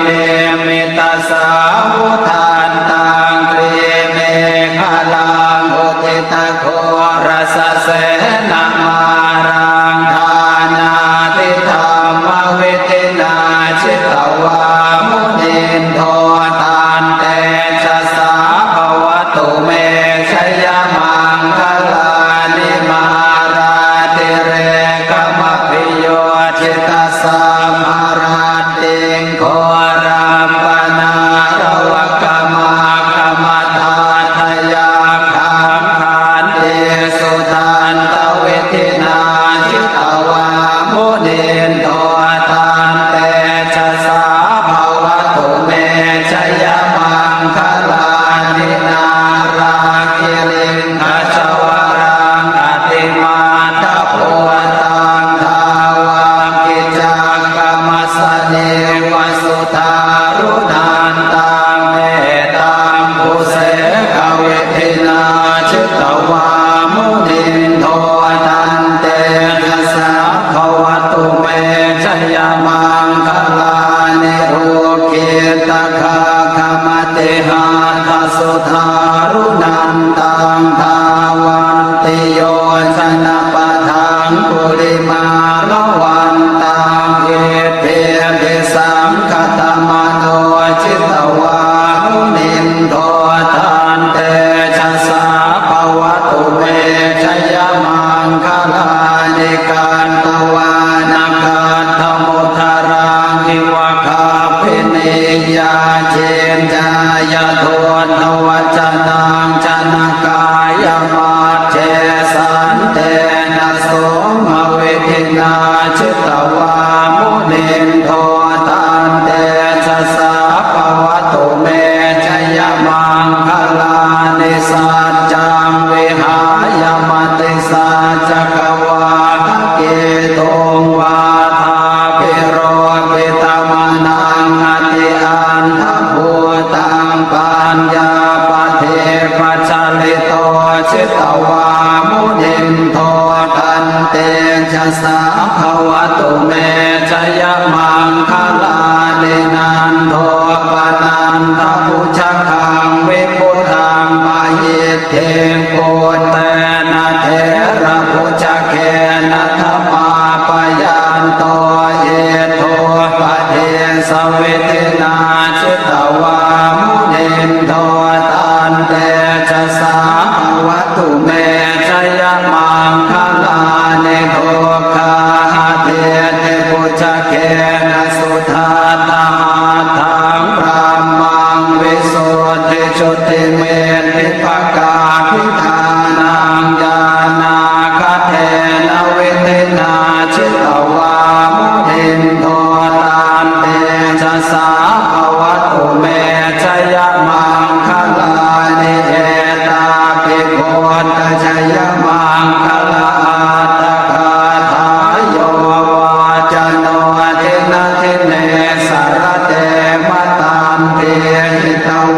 ม สุทารุนันตังทาวันติโยชนะปะทังปุริมาลวันตังเอเทปิสังคตมโนจิตวามุนินโททานเตชะสาภวตุเมชยมังคลานิการตวานาคาธมุทารังทิวะคาปิเนยาเจนจา ยาโทนวัจนางจนกายมาเจสันเตนะโสมเวทินาชิตวามุนินโท สวามุนินโทตันเตชะสาภวตุเมชยมังคลาลินันโทปนันทพุชคังวิพุทังปะเยเทโกเต ทาตาทางพระมังวิโสติชติเม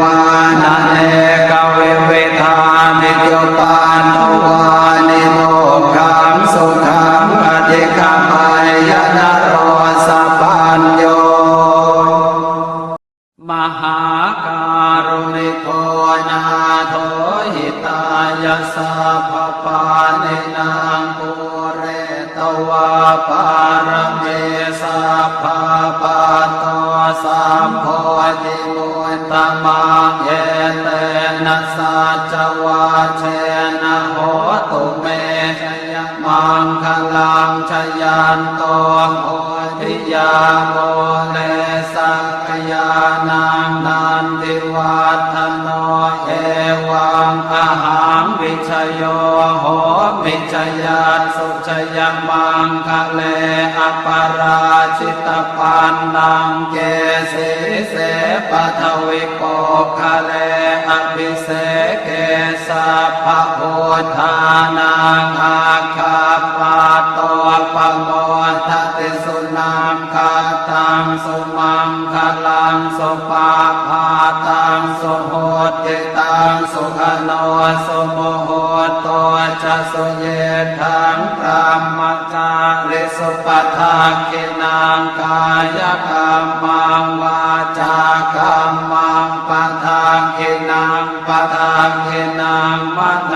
วานาเนกเวเวทานิโยปานทวานิโมขังสุขังอธิกามายนะโรสปัญโยมหาการุณิโกนาโทหิตายาสัพพปานินางปุเรตวาปารเม เชนะโหตุเมชยมังคลังชยันโตโอทิยาโมเลสักยานังนันติวัฒโนเอวังอาหังวิชโยโห มิชยันสุชยมังคะเลอปาราชิตปันนังเกสิเสปะทวิโกคะเลอภิเสเกสัพพะโพธานังอาคาปาโตปะโมทติสุนังคาตังสุมังคะลังสุปาพาตังสุโหติตังสุขโนสุโมโหต วจะสุเยทังพรหมจาริสุปทาคินังกายกรรมังวาจากรรมังปทาคินังปทาคินังมโน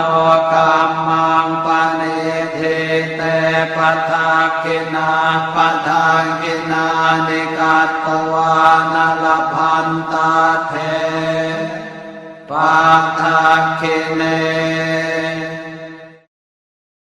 กรรมังปณิทิเตปทาคินาปทาคินานิกัตตวานา